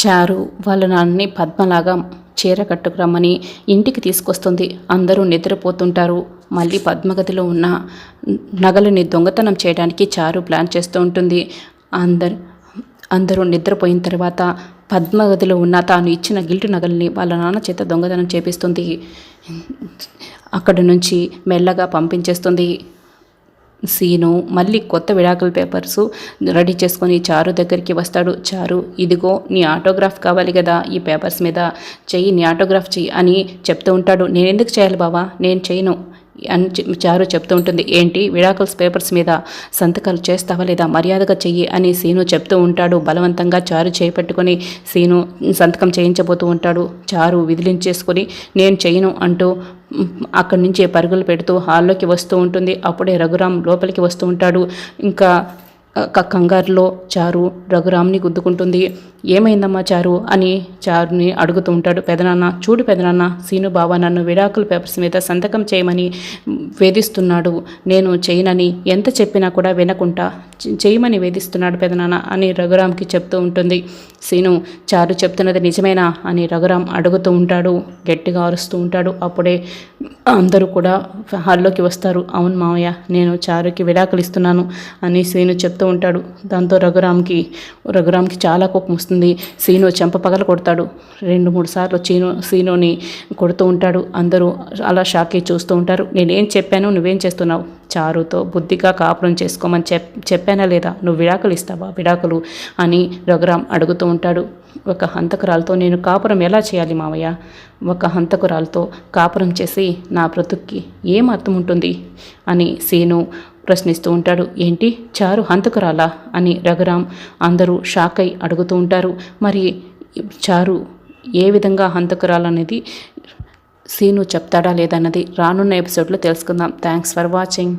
చారు వాళ్ళ నాన్నని పద్మలాగా చీర కట్టుకురమ్మని ఇంటికి తీసుకొస్తుంది. అందరూ నిద్రపోతుంటారు. మళ్ళీ పద్మగతిలో ఉన్న నగలని దొంగతనం చేయడానికి చారు ప్లాన్ చేస్తూ ఉంటుంది. అందరు అందరూ నిద్రపోయిన తర్వాత పద్మగతిలో ఉన్న తాను ఇచ్చిన గిల్టు నగల్ని వాళ్ళ నాన్న చేత దొంగతనం చేపిస్తుంది. అక్కడి నుంచి మెల్లగా పంపించేస్తుంది. సీను మళ్ళీ కొత్త విడాకుల పేపర్స్ రెడీ చేసుకొని చారు దగ్గరికి వస్తాడు. చారు ఇదిగో నీ ఆటోగ్రాఫ్ కావాలి కదా ఈ పేపర్స్ మీద. చెయ్యి నీ ఆటోగ్రాఫ్ చెయ్యి అని చెప్తూ ఉంటాడు. నేను ఎందుకు చేయాలి బావా? నేను చేయను అని చారు చెప్తూ ఉంటుంది. ఏంటి? విడాకుల్స్ పేపర్స్ మీద సంతకాలు చేస్తావా లేదా? మర్యాదగా చెయ్యి అని సీను చెప్తూ ఉంటాడు. బలవంతంగా చారు చేపట్టుకొని సీను సంతకం చేయించబోతూ ఉంటాడు. చారు విదిలించేసుకొని నేను చేయను అంటూ అక్కడి నుంచి పరుగులు పెడుతూ హాల్లోకి వస్తూ ఉంటుంది. అప్పుడే రఘురాం లోపలికి వస్తూ ఉంటాడు. ఇంకా కంగారులో చారు రఘురామ్ని గుద్దుకుంటుంది. ఏమైందమ్మా చారు అని చారుని అడుగుతూ ఉంటాడు. పెదనాన్న చూడు పెదనాన్న సీను బావ నన్ను విడాకుల పేపర్స్ మీద సంతకం చేయమని వేధిస్తున్నాడు. నేను చేయనని ఎంత చెప్పినా కూడా వినకుండా చేయమని వేధిస్తున్నాడు పెదనాన్న అని రఘురామ్కి చెప్తూ ఉంటుంది. సీను చారు చెప్తున్నది నిజమేనా అని రఘురామ్ అడుగుతూ ఉంటాడు. గట్టిగా అరుస్తూ ఉంటాడు. అప్పుడే అందరూ కూడా హాల్లోకి వస్తారు. అవును మావయ్య నేను చారుకి విడాకులు ఇస్తున్నాను అని సీను చెప్తూ ఉంటాడు. దాంతో రఘురామ్కి రఘురామ్కి చాలా కోపం వస్తుంది. సీను చెంప పగల కొడతాడు. రెండు మూడు సార్లు చీను సీనుని కొడుతూ ఉంటాడు. అందరూ అలా షాక్ అయ్యి చూస్తూ ఉంటారు. నేనేం చెప్పాను? నువ్వేం చేస్తున్నావు? చారుతో బుద్ధిగా కాపురం చేసుకోమని చెప్ చెప్పానా లేదా? నువ్వు విడాకులు ఇస్తావా? విడాకులు అని రఘురామ్ అడుగుతూ ఉంటాడు. ఒక హంతకురాలతో నేను కాపురం ఎలా చేయాలి మావయ్య? ఒక హంతకురాలతో కాపురం చేసి నా బ్రతుక్కి ఏం అర్థం ఉంటుంది? అని సీను ప్రశ్నిస్తూ ఉంటాడు. ఏంటి? చారు హంతకురాలా? అని రఘురామ్ అందరూ షాక్ అయి అడుగుతూ ఉంటారు. మరి చారు ఏ విధంగా హంతకురాలనేది సీను చెప్తాడా లేదన్నది రానున్న ఎపిసోడ్లో తెలుసుకుందాం. Thanks for watching.